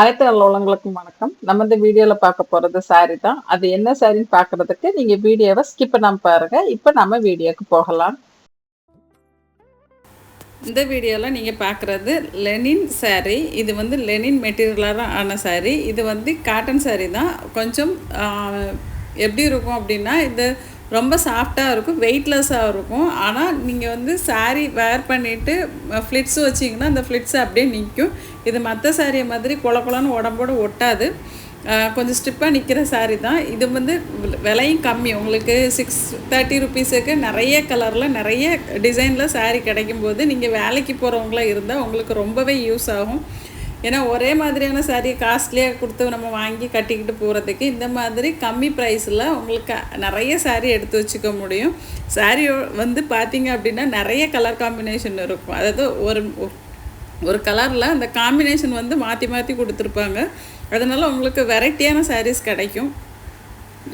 அனைத்து உள்ளவங்களுக்கும் வணக்கம். நம்ம இந்த வீடியோல பார்க்க போறது சாரி தான். அது என்ன சாரின்னு பார்க்கிறதுக்கு நீங்க வீடியோவை ஸ்கிப் பண்ணாம பாருங்க. இப்போ நம்ம வீடியோக்கு போகலாம். இந்த வீடியோவில் நீங்கள் பார்க்குறது லெனின் saree. இது வந்து லெனின் மெட்டீரியலாக ஆன saree. இது வந்து காட்டன் saree தான். கொஞ்சம் எப்படி இருக்கும் அப்படின்னா இது ரொம்ப சாஃப்டாக இருக்கும் வெயிட்லெஸ்ஸாக இருக்கும். ஆனால் நீங்கள் வந்து saree வேர் பண்ணிவிட்டு ஃப்ளிட்ஸ் வச்சிங்கன்னா அந்த ஃப்ளிட்ஸ் அப்படியே நிற்கும் இது மற்ற சாரியை மாதிரி கொல கொலன்னு உடம்போட ஒட்டாது. கொஞ்சம் ஸ்டிப்பாக நிற்கிற saree தான். இது வந்து வில- விலையும் கம்மி. உங்களுக்கு சிக்ஸ் தேர்ட்டி ருபீஸுக்கு நிறைய கலரில் நிறைய டிசைனில் saree கிடைக்கும்போது நீங்கள் வேலைக்கு போகிறவங்களா இருந்தால் உங்களுக்கு ரொம்பவே யூஸ் ஆகும். ஏன்னா ஒரே மாதிரியான சாரீ காஸ்ட்லியாக கொடுத்து நம்ம வாங்கி கட்டிக்கிட்டு போகிறதுக்கு இந்த மாதிரி கம்மி ப்ரைஸில் உங்களுக்கு நிறைய சாரீ எடுத்து வச்சுக்க முடியும். saree வந்து பார்த்திங்க அப்படின்னா நிறைய கலர் காம்பினேஷன் இருக்கும். அதாவது ஒரு ஒரு கலரில் அந்த காம்பினேஷன் வந்து மாற்றி மாற்றி கொடுத்துருப்பாங்க. அதனால் உங்களுக்கு வெரைட்டியான சாரீஸ் கிடைக்கும்.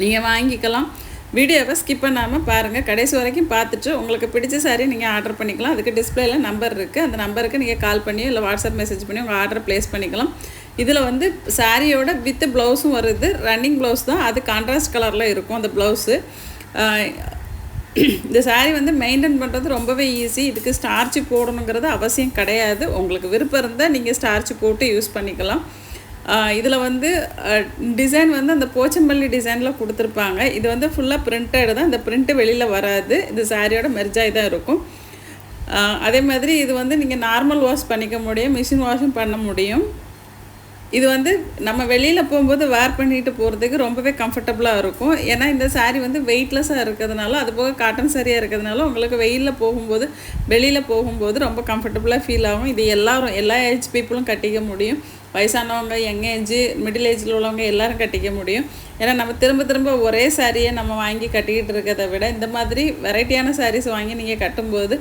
நீங்கள் வாங்கிக்கலாம். வீடியோவை ஸ்கிப் பண்ணாமல் பாருங்கள் கடைசி வரைக்கும் பார்த்துட்டு உங்களுக்கு பிடிச்ச சாரீ நீங்கள் ஆர்டர் பண்ணிக்கலாம். அதுக்கு டிஸ்பிளேல நம்பர் இருக்குது அந்த நம்பருக்கு நீங்கள் கால் பண்ணியோ இல்லை வாட்ஸ்அப் மெசேஜ் பண்ணி உங்கள் ஆர்டர் ப்ளேஸ் பண்ணிக்கலாம். இதில் வந்து சாரியோட வித் ப்ளவுஸும் வருது. ரன்னிங் ப்ளவுஸ் தான். அது கான்ட்ராஸ்ட் கலரில் இருக்கும் அந்த ப்ளவுஸு இந்த சாரீ வந்து மெயின்டைன் பண்ணுறது ரொம்பவே ஈஸி இதுக்கு ஸ்டார்ச்சு போடணுங்கிறது அவசியம் கிடையாது. உங்களுக்கு விருப்பம் இருந்தால் நீங்கள் ஸ்டார்ச்சு போட்டு யூஸ் பண்ணிக்கலாம். இதில் வந்து டிசைன் வந்து அந்த போச்சம்பள்ளி டிசைனில் கொடுத்துருப்பாங்க. இது வந்து ஃபுல்லாக பிரிண்டட் தான். இந்த பிரிண்ட்டு வெளியில் வராது. இது சாரியோட மெர்ஜாய் தான் இருக்கும். அதே மாதிரி இது வந்து நீங்கள் நார்மல் வாஷ் பண்ணிக்க முடியும். மிஷின் வாஷும் பண்ண முடியும். இது வந்து நம்ம வெளியில் போகும்போது வேர் பண்ணிட்டு போகிறதுக்கு ரொம்பவே கம்ஃபர்டபுளாக இருக்கும். ஏன்னா இந்த சாரீ வந்து வெயிட்லெஸ்ஸாக இருக்கிறதுனால அதுபோக காட்டன் சாரியாக இருக்கிறதுனால உங்களுக்கு வெயிலில் போகும்போது வெளியில் போகும்போது ரொம்ப கம்ஃபர்டபுளாக ஃபீல் ஆகும். இது எல்லோரும் எல்லா ஏஜ் பீப்புளும் கட்டிக்க முடியும். வயசானவங்க யங் ஏஜ் மிடில் ஏஜில் உள்ளவங்க எல்லாரும் கட்டிக்க முடியும். ஏன்னா நம்ம திரும்ப திரும்ப ஒரே சாரியை நம்ம வாங்கி கட்டிக்கிட்டு இருக்கிறத விட இந்த மாதிரி வெரைட்டியான சாரீஸ் வாங்கி நீங்கள் கட்டும்போது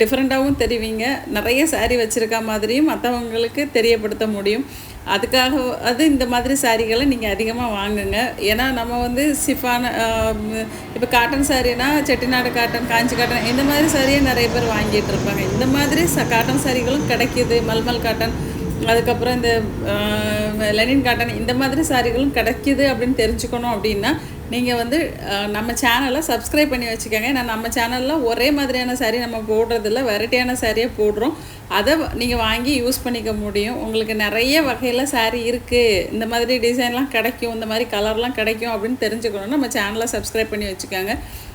டிஃப்ரெண்ட்டாகவும் தெரிவிங்க. நிறைய saree வச்சுருக்க மாதிரியும் மற்றவங்களுக்கு தெரியப்படுத்த முடியும். அதுக்காக அது இந்த மாதிரி சாரிகளை நீங்கள் அதிகமாக வாங்குங்க. ஏன்னா நம்ம வந்து சிஃபான இப்போ காட்டன் சாரினா செட்டிநாடு காட்டன் காஞ்சி காட்டன் இந்த மாதிரி சாரியை நிறைய பேர் வாங்கிட்டு இருப்பாங்க. இந்த மாதிரி ச காட்டன் சாரிகளும் கிடைக்கிது. மல்மல் காட்டன் அதுக்கப்புறம் இந்த லெனின் காட்டன் இந்த மாதிரி சாரிகளும் கிடைக்கிது அப்படின்னு தெரிஞ்சுக்கணும் அப்படின்னா நீங்கள் வந்து நம்ம சேனலை சப்ஸ்கிரைப் பண்ணி வச்சுக்கோங்க. ஏன்னா நம்ம சேனலில் ஒரே மாதிரியான saree நம்ம போடுறதில்ல. வெரைட்டியான சாரியை போடுறோம். அதை நீங்கள் வாங்கி யூஸ் பண்ணிக்க முடியும். உங்களுக்கு நிறைய வகையில் saree இருக்குது இந்த மாதிரி டிசைன்லாம் கிடைக்கும். இந்த மாதிரி கலர்லாம் கிடைக்கும் அப்படின்னு தெரிஞ்சுக்கணும்னா நம்ம சேனலை சப்ஸ்கிரைப் பண்ணி வச்சுக்கோங்க.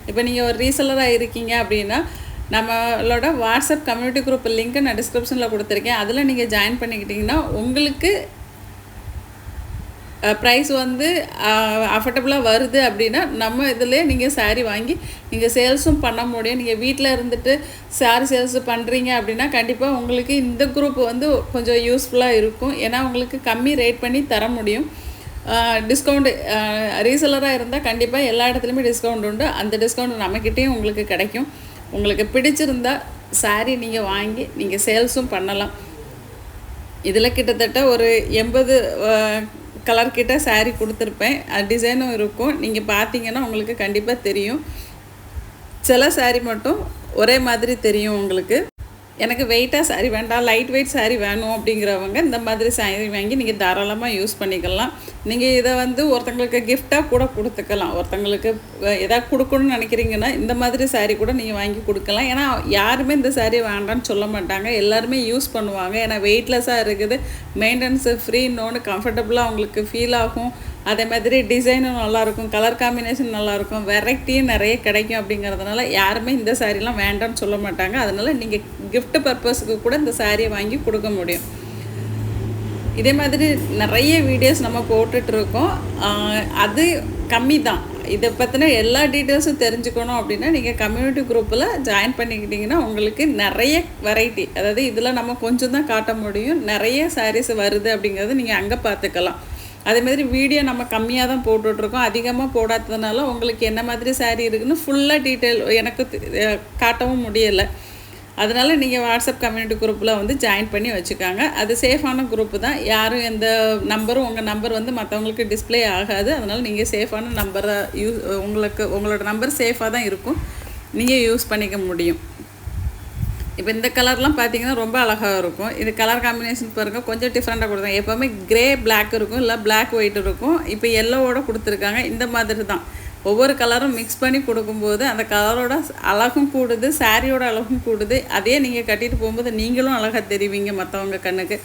இப்போ நீங்கள் ஒரு ரீசெல்லராக இருக்கீங்க அப்படின்னா நம்மளோட வாட்ஸ்அப் கம்யூனிட்டி குரூப் லிங்க் நான் டிஸ்கிரிப்ஷனில் கொடுத்துருக்கேன். அதில் நீங்கள் ஜாயின் பண்ணிக்கிட்டிங்கன்னா உங்களுக்கு ப்ரைஸ் வந்து அஃபர்டபுளாக வருது அப்படின்னா நம்ம இதில் நீங்கள் சாரீ வாங்கி நீங்கள் சேல்ஸும் பண்ண முடியும். நீங்கள் வீட்டில் இருந்துட்டு saree சேல்ஸ் பண்ணுறீங்க அப்படின்னா கண்டிப்பாக உங்களுக்கு இந்த குரூப் வந்து கொஞ்சம் யூஸ்ஃபுல்லாக இருக்கும். ஏன்னா உங்களுக்கு கம்மி ரேட் பண்ணி தர முடியும். டிஸ்கவுண்ட் ரீசெலராக இருந்தால் கண்டிப்பாக எல்லா இடத்துலையுமே டிஸ்கவுண்ட் உண்டு. அந்த டிஸ்கவுண்ட் நம்மக்கிட்டேயும் உங்களுக்கு கிடைக்கும். உங்களுக்கு பிடிச்சிருந்தா saree நீங்கள் வாங்கி நீங்கள் சேல்ஸும் பண்ணலாம். இதில் கிட்டத்தட்ட ஒரு எண்பது கலர் கிட்ட saree கொடுத்துருப்பேன். அது டிசைனும் இருக்கும். நீங்கள் பார்த்தீங்கன்னா உங்களுக்கு கண்டிப்பாக தெரியும். சில saree மட்டும் ஒரே மாதிரி தெரியும் உங்களுக்கு. எனக்கு வெயிட்டாக சாரி வேண்டாம் லைட் வெயிட் சாரி வேணும் அப்படிங்கிறவங்க இந்த மாதிரி சாரி வாங்கி நீங்கள் தாராளமாக யூஸ் பண்ணிக்கலாம். நீங்கள் இதை வந்து ஒருத்தங்களுக்கு கிஃப்டாக கூட கொடுத்துக்கலாம். ஒருத்தங்களுக்கு எதாவது கொடுக்கணும்னு நினைக்கிறீங்கன்னா இந்த மாதிரி saree கூட நீங்கள் வாங்கி கொடுக்கலாம். ஏன்னா யாருமே இந்த saree வேண்டாம்னு சொல்ல மாட்டாங்க. எல்லாருமே யூஸ் பண்ணுவாங்க. ஏன்னா வெயிட்லெஸ்ஸாக இருக்குது. மெயின்டெனன்ஸு ஃப்ரீ கம்ஃபர்டபுளாக அவங்களுக்கு ஃபீல் ஆகும். அதே மாதிரி டிசைனும் நல்லாயிருக்கும் கலர் காம்பினேஷன் நல்லாயிருக்கும் வெரைட்டியும் நிறைய கிடைக்கும் அப்படிங்கிறதுனால யாருமே இந்த சாரீலாம் வேண்டாம்னு சொல்ல மாட்டாங்க. அதனால் நீங்கள் கிஃப்ட் பர்பஸ்க்கு கூட இந்த சாரியை வாங்கி கொடுக்க முடியும். இதே மாதிரி நிறைய வீடியோஸ் நம்ம போட்டுட்ருக்கோம். அது கம்மி தான். இதை பற்றின எல்லா டீட்டெயில்ஸும் தெரிஞ்சுக்கணும் அப்படின்னா நீங்கள் கம்யூனிட்டி குரூப்பில் ஜாயின் பண்ணிக்கிட்டிங்கன்னா உங்களுக்கு நிறைய வெரைட்டி அதாவது இதில் நம்ம கொஞ்சம் தான் காட்ட முடியும். நிறைய சாரீஸ் வருது அப்படிங்கிறது நீங்கள் அங்கே பார்த்துக்கலாம். அதே மாதிரி வீடியோ நம்ம கம்மியாக தான் போட்டுட்ருக்கோம். அதிகமாக போடாததுனால உங்களுக்கு என்ன மாதிரி saree இருக்குன்னு ஃபுல்லாக டீட்டெயில் எனக்கு காட்டவும் முடியலை. அதனால் நீங்கள் வாட்ஸ்அப் கம்யூனிட்டி குரூப்பில் வந்து ஜாயின் பண்ணி வச்சுக்காங்க. அது சேஃபான குரூப்பு தான். யாரும் எந்த நம்பரும் உங்கள் நம்பர் வந்து மற்றவங்களுக்கு டிஸ்ப்ளே ஆகாது. அதனால் நீங்கள் சேஃபான நம்பரை யூஸ் உங்களுக்கு உங்களோட நம்பர் சேஃபாக தான் இருக்கும். நீங்கள் யூஸ் பண்ணிக்க முடியும். இப்போ இந்த கலர்லாம் பார்த்தீங்கன்னா ரொம்ப அழகாக இருக்கும். இது கலர் காம்பினேஷன் பாருங்கள் கொஞ்சம் டிஃப்ரெண்ட்டாக கொடுத்தாங்க எப்போவுமே கிரே பிளாக் இருக்கும் இல்லை பிளாக் ஒயிட் இருக்கும். இப்போ எல்லோவோட கொடுத்துருக்காங்க. இந்த மாதிரி தான். ஒவ்வொரு கலரும் மிக்ஸ் பண்ணி கொடுக்கும்போது அந்த கலரோட அழகும் கூடுது சாரியோட அழகும் கூடுது. அதே நீங்கள் கட்டிட்டு போகும்போது நீங்களும் அழகாக தெரிவிங்க மற்றவங்க கண்ணுக்கு.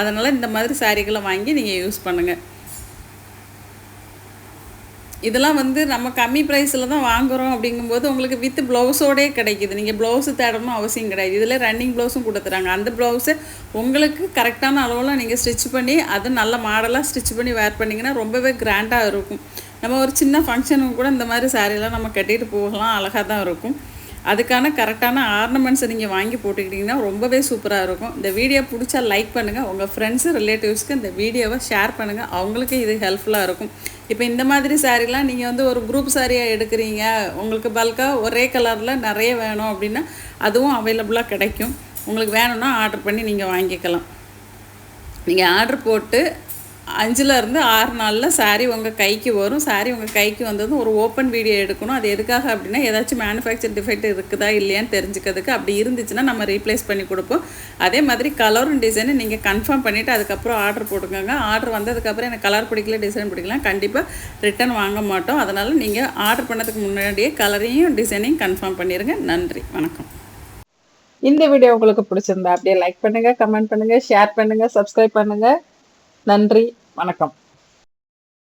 அதனால் இந்த மாதிரி சாரிகளை வாங்கி நீங்கள் யூஸ் பண்ணுங்கள் இதெல்லாம் வந்து நம்ம கம்மி ப்ரைஸில் தான் வாங்குகிறோம் அப்படிங்கும்போது உங்களுக்கு வித் ப்ளவுஸோடே கிடைக்குது. நீங்கள் ப்ளவுஸு தேடணும் அவசியம் கிடையாது. இதில் ரன்னிங் ப்ளவுஸும் கொடுத்துறாங்க. அந்த ப்ளவுஸு உங்களுக்கு கரெக்டான அளவில் நீங்கள் ஸ்டிச் பண்ணி அது நல்ல மாடலாக ஸ்டிச் பண்ணி வேர் பண்ணிங்கன்னா ரொம்பவே கிராண்டாக இருக்கும். நம்ம ஒரு சின்ன ஃபங்க்ஷனுக்கு கூட இந்த மாதிரி சாரீலாம் நம்ம கட்டிட்டு போகலாம் அழகாக தான் இருக்கும். அதுக்கான கரெக்டான ஆர்னமெண்ட்ஸை நீங்கள் வாங்கி போட்டுக்கிட்டிங்கன்னா ரொம்பவே சூப்பராக இருக்கும். இந்த வீடியோ பிடிச்சா லைக் பண்ணுங்கள் உங்கள் ஃப்ரெண்ட்ஸு ரிலேட்டிவ்ஸ்க்கு இந்த வீடியோவை ஷேர் பண்ணுங்கள் அவங்களுக்கு இது ஹெல்ப்ஃபுல்லாக இருக்கும். இப்போ இந்த மாதிரி சாரீலாம் நீங்கள் வந்து ஒரு குரூப் சாரியாக எடுக்கிறீங்க. உங்களுக்கு பல்காக ஒரே கலரில் நிறைய வேணும் அப்படின்னா அதுவும் அவைலபிளாக கிடைக்கும். உங்களுக்கு வேணும்னா ஆர்டர் பண்ணி நீங்கள் வாங்கிக்கலாம். நீங்கள் ஆர்டர் போட்டு அஞ்சுலேருந்து ஆறு நாளில் saree உங்கள் கைக்கு வரும். saree உங்கள் கைக்கு வந்ததும் ஒரு ஓப்பன் வீடியோ எடுக்கணும். அது எதுக்காக அப்படின்னா ஏதாச்சும் மேனுஃபேக்சர் டிஃபெக்ட் இருக்குதா இல்லையான்னு தெரிஞ்சுக்கிறதுக்கு அப்படி இருந்துச்சுன்னா நம்ம ரீப்ளேஸ் பண்ணி கொடுப்போம். அதே மாதிரி கலரும் டிசைனும் நீங்கள் கன்ஃபார்ம் பண்ணிவிட்டு அதுக்கப்புறம் ஆர்டர் போட்டுக்கோங்க. ஆர்டர் வந்ததுக்கப்புறம் எனக்கு கலர் பிடிக்கல டிசைன் பிடிக்கல கண்டிப்பாக ரிட்டன் வாங்க மாட்டோம். அதனால் நீங்கள் ஆர்டர் பண்ணதுக்கு முன்னாடியே கலரையும் டிசைனையும் கன்ஃபார்ம் பண்ணிடுங்க நன்றி. வணக்கம். இந்த வீடியோ உங்களுக்கு பிடிச்சிருந்தா அப்படியே லைக் பண்ணுங்கள் கமெண்ட் பண்ணுங்கள் ஷேர் பண்ணுங்கள் சப்ஸ்கிரைப் பண்ணுங்கள் நன்றி வணக்கம்.